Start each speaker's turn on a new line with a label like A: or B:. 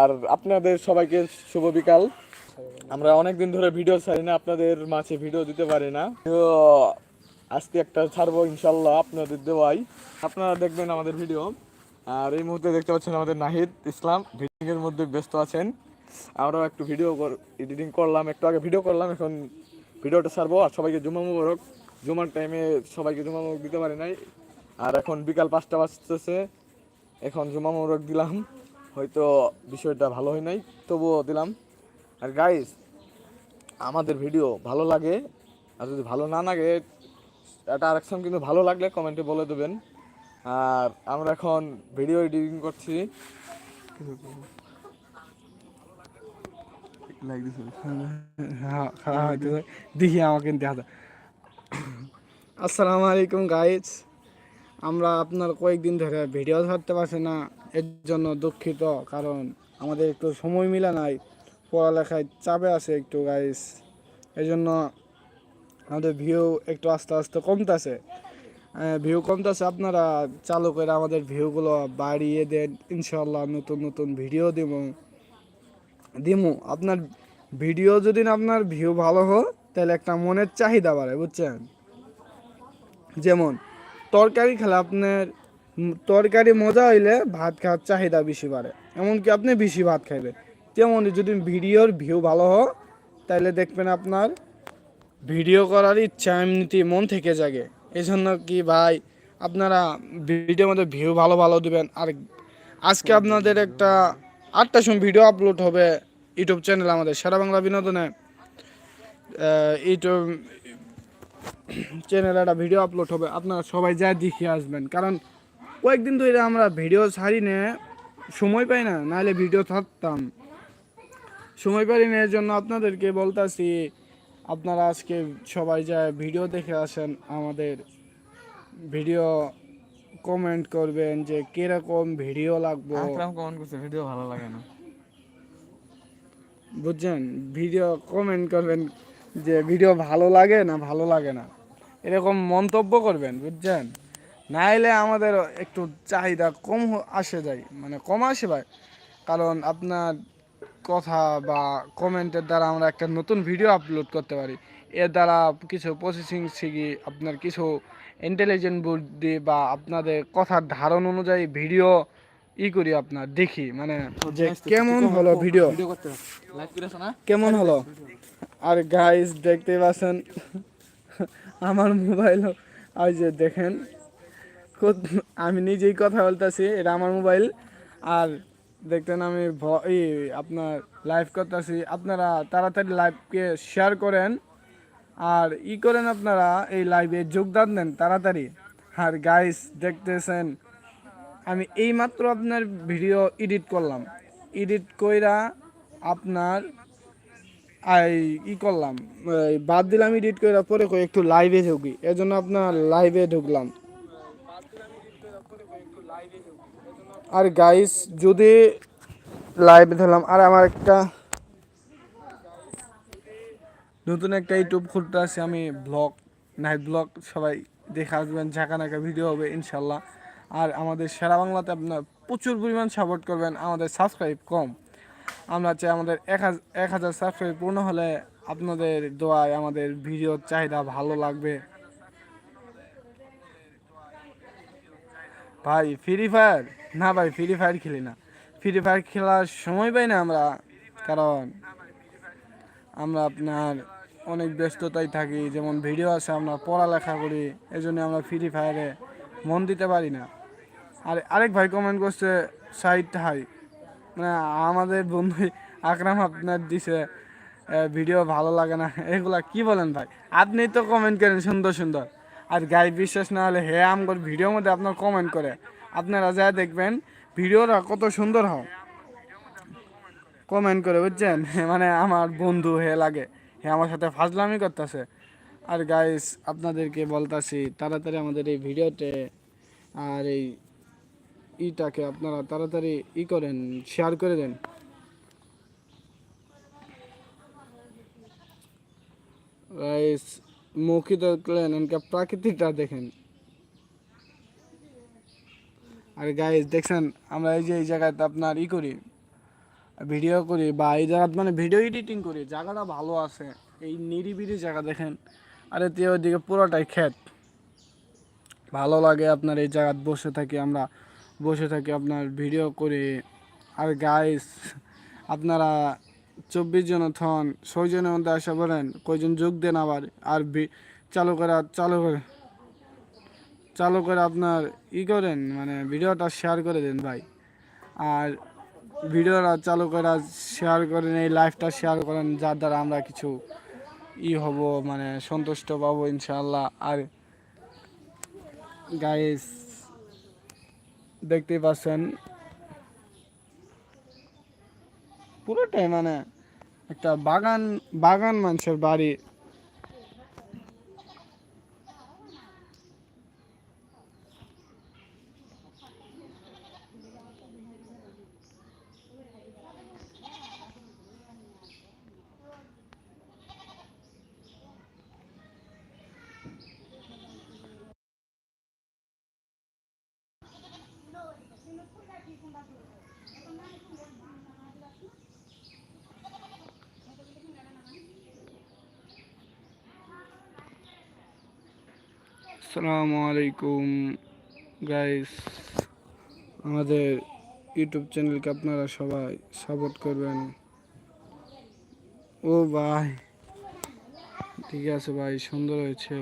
A: আর আপনাদের সবাইকে শুভ বিকাল। আমরা অনেকদিন ধরে ভিডিও ছাড়ি না, আপনাদের মাঝে ভিডিও দিতে পারি না। তো আজকে একটা ছাড়বো ইনশাল্লাহ আপনাদের দেওয়াই। আপনারা দেখবেন আমাদের ভিডিও। আর এই মুহূর্তে দেখতে পাচ্ছেন আমাদের নাহিদ ইসলাম ভিডিংয়ের মধ্যে ব্যস্ত আছেন। আমরাও একটু ভিডিও এডিটিং করলাম, একটু আগে ভিডিও করলাম, এখন ভিডিওটা ছাড়বো। আর সবাইকে জুমা মুবারক। জুমার টাইমে সবাইকে জুমা দিতে পারি নাই। আর এখন বিকাল পাঁচটা বাজতেছে। এখন জুমা মুবারক দিলাম। হয়তো বিষয়টা ভালো হয় নাই তবুও দিলাম। আর গাইস আমাদের ভিডিও ভালো লাগে আর যদি ভালো না লাগে এটা আরেকজন কিন্তু ভালো লাগলে কমেন্টে বলে দেবেন। আর আমরা এখন ভিডিও এডিটিং করছি।
B: হ্যাঁ দেখি আমাকে দেখা আসসালামু আলাইকুম গাইজ আমরা আপনার কয়েকদিন ধরে ভিডিও ছাড়তে পারছি না। এর জন্য দুঃখিত, কারণ আমাদের একটু সময় মিলা নাই, পড়ালেখায় চাপে আছে একটু গাইস এই জন্য আমাদের ভিউ একটু আস্তে আস্তে কমতেছে। ভিউ কমতেছে আপনারা, চালু করে আমাদের ভিউগুলো বাড়িয়ে দেন ইনশাল্লাহ নতুন নতুন ভিডিও দিব। দিমু, আপনার ভিডিও যদি আপনার ভিউ ভালো হয়, তাহলে একটা মনের চাহিদা বাড়ে, বুঝছেন? যেমন, তরকারি খেলে আপনার তরকারি মজা হইলে ভাত খাওয়ার চাহিদা বেশি বাড়ে। এমনকি আপনি বেশি ভাত খাইবেন। তেমনই যদি ভিডিওর ভিউ ভালো হয় তাহলে দেখবেন আপনার ভিডিও করার ইচ্ছা এমনিতেই মন থেকে জাগে। এই জন্য কি ভাই, আপনারা ভিডিওর মধ্যে ভিউ ভালো ভালো দিবেন। আর আজকে আপনাদের একটা আটটার সময় ভিডিও আপলোড হবে ইউটিউব চ্যানেল আমাদের, সারা বাংলা বিনোদনে। ইউটিউব চ্যানেলে একটা ভিডিও আপলোড হবে। আপনারা সবাই যা দেখে আসবেন। কারণ কয়েকদিন ধরে আমরা ভিডিও ছাড়ি না সময় পাই না নাহলে ভিডিও ছাড়তাম। সময় পাই না এর জন্য আপনাদেরকে বলতাছি আপনারা আজকে সবাই যায় ভিডিও দেখে আসেন আমাদের ভিডিও কমেন্ট করবেন যে কীরকম ভিডিও লাগবে।
A: আকরাম কমেন্ট করছে ভিডিও ভালো লাগে না।
B: বুঝছেন? ভিডিও কমেন্ট করবেন যে ভিডিও ভালো লাগে না ভালো লাগে না। এরকম মন্তব্য করবেন বুঝছেন? না এলে আমাদের একটু চাহিদা কম আসে যায়। মানে কম আসে ভাই। কারণ আপনার কথা বা কমেন্টের দ্বারা আমরা একটা নতুন ভিডিও আপলোড করতে পারি। এর দ্বারা কিছু প্রসেসিং শিখি আপনার কিছু ইন্টেলিজেন্ট বুদ্ধি বা আপনাদের কথার ধারণ অনুযায়ী ভিডিও ই করি আপনার দেখি। মানে কেমন হলো ভিডিও কেমন হলো? আর গাইস দেখতে পাচ্ছেন আমার মোবাইল ওই যে দেখেন। আমি নিজেই কথা বলতেছি, এটা আমার মোবাইল। আর দেখতেন আমি এই আপনার লাইভ করতেছি। আপনারা তাড়াতাড়ি লাইভকে শেয়ার করেন। আর ই করেন আপনারা এই লাইভে যোগদান দেন তাড়াতাড়ি। আর গাইস দেখতেছেন, আমি এইমাত্র আপনার ভিডিও এডিট করলাম। এডিট কইরা আপনার ই করলাম। বাদ দিলাম এডিট করে পরে একটু লাইভে ঢুকি। এজন্য আপনার লাইভে ঢুকলাম। আর গাইস যদি লাইভ ধরলাম, আর আমার একটা নতুন একটা ইউটিউব খুলতে আছে, আমি ব্লগ নাইট ব্লগ সবাই দেখে আসবেন ঝাঁকা নাকা ভিডিও হবে, ইনশাল্লাহ। আর আমাদের সেরা বাংলাতে আপনার প্রচুর পরিমাণ সাপোর্ট করবেন, আমাদের সাবস্ক্রাইব কম। আমরা চাই আমাদের এক এক হাজার সাবস্ক্রাইব পূর্ণ হলে আপনাদের দোয়ায় আমাদের ভিডিওর চাহিদা ভালো লাগবে। ভাই ফ্রি ফায়ার না ভাই ফ্রি ফায়ার খেলি না। ফ্রি ফায়ার খেলার সময় পাই না আমরা, কারণ আমরা আপনার অনেক ব্যস্ততায় থাকি, যেমন ভিডিও আছে, আমরা পড়ালেখা করি এই জন্য আমরা ফ্রি ফায়ারে মন দিতে পারি না। আর আরেক ভাই কমেন্ট করছে সাইড হাই মানে আমাদের বন্ধু আকরাম আপনার দিছে ভিডিও ভালো লাগে না। এগুলা কি বলেন ভাই? আপনি তো কমেন্ট করেন, সুন্দর সুন্দর। আর গাই বিশ্বাস না হলে হে আমগর ভিডিওর মধ্যে আপনার কমেন্ট করে। আপনারা যা দেখবেন, ভিডিওটা কত সুন্দর হয়। কমেন্ট করে, বুঝছেন? মানে আমার বন্ধু হে লাগে, হে আমার সাথে ফাজলামি করতেছে। আর গাইস আপনাদেরকে বলতাছি, তাড়াতাড়ি আমাদের এই ভিডিওতে আর এই ইটাকে আপনারা তাড়াতাড়ি ই করেন শেয়ার করে দেন। গাইস মুখী দেখলেন এনকা প্রাকৃতিকটা দেখেন। আর গাইস দেখছেন, আমরা এই যে এই জায়গাতে আপনার ই করি ভিডিও করি বা এই জায়গা মানে ভিডিও এডিটিং করি, জায়গাটা ভালো আছে, এই নিরিবিলি জায়গা দেখেন। আর এতে ওইদিকে পুরোটাই ক্ষেত। ভালো লাগে আপনার এই জায়গায় বসে থাকি আমরা, বসে থাকি আপনার ভিডিও করে। আর গাইস আপনারা চব্বিশ জন থন। ছয়জনের মধ্যে আশা করেন কয়জন যোগ দেন আবার? আর চালু করে চালু করে চালু করে আপনার ই করেন মানে ভিডিওটা শেয়ার করে দেন ভাই। আর ভিডিওটা চালু করে শেয়ার করেন, এই লাইভটা শেয়ার করেন, যার দ্বারা আমরা কিছু ই হব মানে সন্তুষ্ট পাবো ইনশাল্লাহ আর গাইস দেখতেই পাচ্ছেন পুরোটাই মানে একটা বাগান বাগান মানুষের বাড়ি। আসসালামু আলাইকুম গাইস আমাদের ইউটিউব চ্যানেলকে আপনারা সবাই সাপোর্ট করবেন। ও ভাই ঠিক আছে ভাই, সুন্দর হয়েছে।